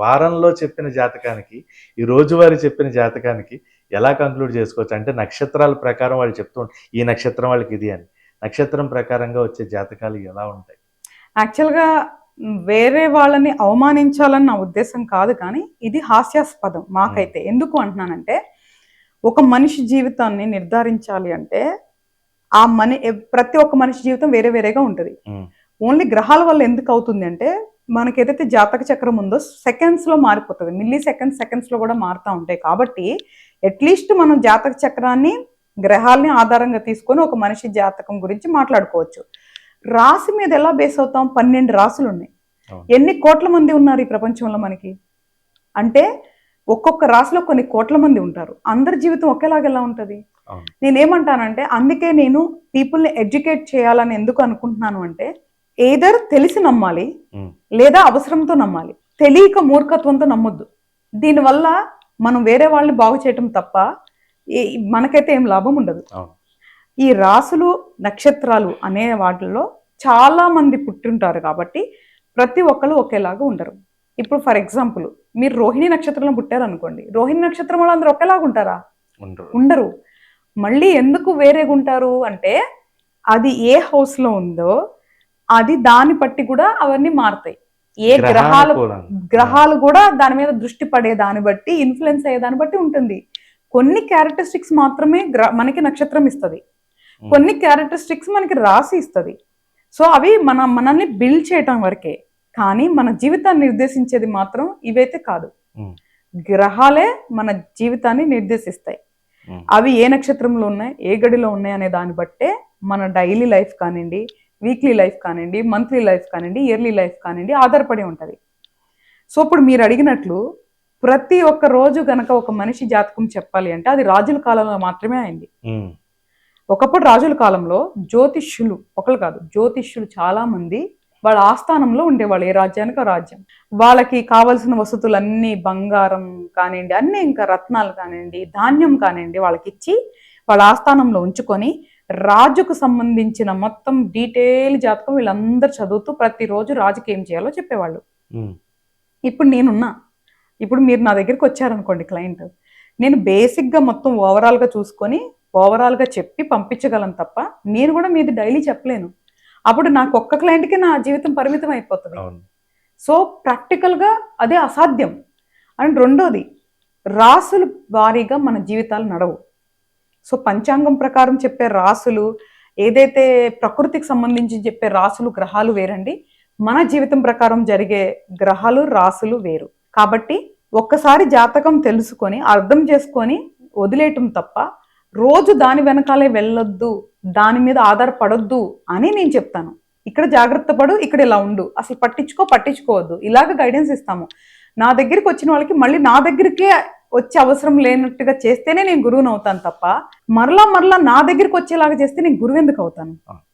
వారంలో చెప్పిన జాతకానికి ఈ రోజువారీ చెప్పిన జాతకానికి ఎలా కంక్లూడ్ చేసుకోవచ్చు? అంటే నక్షత్రాల ప్రకారం వాళ్ళు చెప్తూ ఉంటారు ఈ నక్షత్రం వాళ్ళకి ఇది అని. నక్షత్రం ప్రకారంగా వచ్చే జాతకాలు ఎలా ఉంటాయి? యాక్చువల్గా వేరే వాళ్ళని అవమానించాలని నా ఉద్దేశం కాదు కానీ ఇది హాస్యాస్పదం మాకైతే. ఎందుకు అంటున్నానంటే ఒక మనిషి జీవితాన్ని నిర్ధారించాలి అంటే ఆ మని ప్రతి ఒక్క మనిషి జీవితం వేరే వేరేగా ఉంటుంది. ఓన్లీ గ్రహాల వల్ల ఎందుకు అవుతుంది అంటే మనకి ఏదైతే జాతక చక్రం ఉందో సెకండ్స్లో మారిపోతుంది. మిల్లీ సెకండ్స్ సెకండ్స్లో కూడా మారుతూ ఉంటాయి. కాబట్టి అట్లీస్ట్ మనం జాతక చక్రాన్ని గ్రహాలని ఆధారంగా తీసుకొని ఒక మనిషి జాతకం గురించి మాట్లాడుకోవచ్చు. రాశి మీద ఎలా బేస్ అవుతాం? పన్నెండు రాసులు ఉన్నాయి. ఎన్ని కోట్ల మంది ఉన్నారు ఈ ప్రపంచంలో మనకి? అంటే ఒక్కొక్క రాశిలో కొన్ని కోట్ల మంది ఉంటారు. అందరి జీవితం ఒకేలాగా ఎలా ఉంటుంది. నేనేమంటానంటే అందుకే నేను పీపుల్ని ఎడ్యుకేట్ చేయాలని ఎందుకు అనుకుంటున్నాను అంటే ఏదర్ తెలిసి నమ్మాలి లేదా అవసరంతో నమ్మాలి. తెలియక మూర్ఖత్వంతో నమ్మొద్దు. దీనివల్ల మనం వేరే వాళ్ళని బాగు చేయటం తప్ప మనకైతే ఏం లాభం ఉండదు. ఈ రాసులు నక్షత్రాలు అనే వాటిల్లో చాలా మంది పుట్టుంటారు కాబట్టి ప్రతి ఒక్కరు ఒకేలాగా ఉండరు. ఇప్పుడు ఫర్ ఎగ్జాంపుల్ మీరు రోహిణి నక్షత్రంలో పుట్టారు అనుకోండి రోహిణి నక్షత్రం వాళ్ళు అందరూ ఒకేలాగా ఉంటారా? ఉండరు. ఉండరు. మళ్ళీ ఎందుకు వేరేగా ఉంటారు అంటే అది ఏ హౌస్లో ఉందో అది దాన్ని బట్టి కూడా అవన్నీ మారుతాయి. ఏ గ్రహాలు. గ్రహాలు కూడా. దాని మీద దృష్టి పడే దాన్ని బట్టి ఇన్ఫ్లుయెన్స్ అయ్యే దాన్ని బట్టి ఉంటుంది. కొన్ని క్యారెక్టరిస్టిక్స్ మాత్రమే మనకి నక్షత్రం ఇస్తుంది. కొన్ని క్యారెక్టరిస్టిక్స్ మనకి రాసి ఇస్తుంది. సో అవి మన మనల్ని బిల్డ్ చేయటం వరకే. కానీ మన జీవితాన్ని నిర్దేశించేది మాత్రం ఇవైతే కాదు. గ్రహాలే మన జీవితాన్ని నిర్దేశిస్తాయి. అవి ఏ నక్షత్రంలో ఉన్నాయి ఏ గడిలో ఉన్నాయి అనే దాన్ని బట్టే మన డైలీ లైఫ్ కానివ్వండి వీక్లీ లైఫ్ కానివ్వండి మంత్లీ లైఫ్ కానివ్వండి ఇయర్లీ లైఫ్ కానివ్వండి ఆధారపడి ఉంటుంది. సో ఇప్పుడు మీరు అడిగినట్లు ప్రతి ఒక్క రోజు గనక ఒక మనిషి జాతకం చెప్పాలి అంటే అది రాజుల కాలంలో మాత్రమే అయింది. ఒకప్పుడు రాజుల కాలంలో జ్యోతిష్యులు ఒకరు కాదు జ్యోతిష్యులు చాలా మంది వాళ్ళ ఆస్థానంలో ఉండేవాళ్ళు ఏ రాజ్యానికి ఆ రాజ్యం. వాళ్ళకి కావలసిన వసతులన్నీ బంగారం కానివ్వండి అన్నీ ఇంకా రత్నాలు కానివ్వండి ధాన్యం కానివ్వండి వాళ్ళకి ఇచ్చి వాళ్ళ ఆస్థానంలో ఉంచుకొని రాజుకు సంబంధించిన మొత్తం డీటెయిల్ జాతకం వీళ్ళందరూ చదువుతూ ప్రతిరోజు రాజుకి ఏం చేయాలో చెప్పేవాళ్ళు. ఇప్పుడు నేనున్నా. ఇప్పుడు మీరు నా దగ్గరికి వచ్చారనుకోండి క్లయింట్ నేను బేసిక్గా మొత్తం ఓవరాల్గా చూసుకొని ఓవరాల్గా చెప్పి పంపించగలను తప్ప నేను కూడా మీది డైలీ చెప్పలేను. అప్పుడు నాకు ఒక్క క్లయింట్కి నా జీవితం పరిమితం అయిపోతుంది. సో ప్రాక్టికల్గా అదే అసాధ్యం. అండ్ రెండోది రాసులు వారీగా మన జీవితాలు నడవు. సో పంచాంగం ప్రకారం చెప్పే రాసులు ఏదైతే ప్రకృతికి సంబంధించి చెప్పే రాసులు గ్రహాలు వేరండి మన జీవితం ప్రకారం జరిగే గ్రహాలు రాసులు వేరు. కాబట్టి ఒక్కసారి జాతకం తెలుసుకొని అర్థం చేసుకొని వదిలేయటం తప్ప రోజు దాని వెనకాలే వెళ్ళొద్దు దాని మీద ఆధారపడొద్దు అని నేను చెప్తాను. ఇక్కడ జాగ్రత్త పడు ఇక్కడ ఇలా ఉండు. అసలు పట్టించుకో పట్టించుకోవద్దు. ఇలాగ గైడెన్స్ ఇస్తాము. నా దగ్గరికి వచ్చిన వాళ్ళకి మళ్ళీ నా దగ్గరికే వచ్చే అవసరం లేనట్టుగా చేస్తేనే నేను గురువుని అవుతాను తప్ప మరలా మరలా నా దగ్గరికి వచ్చేలాగా చేస్తే నేను గురువు ఎందుకు అవుతాను?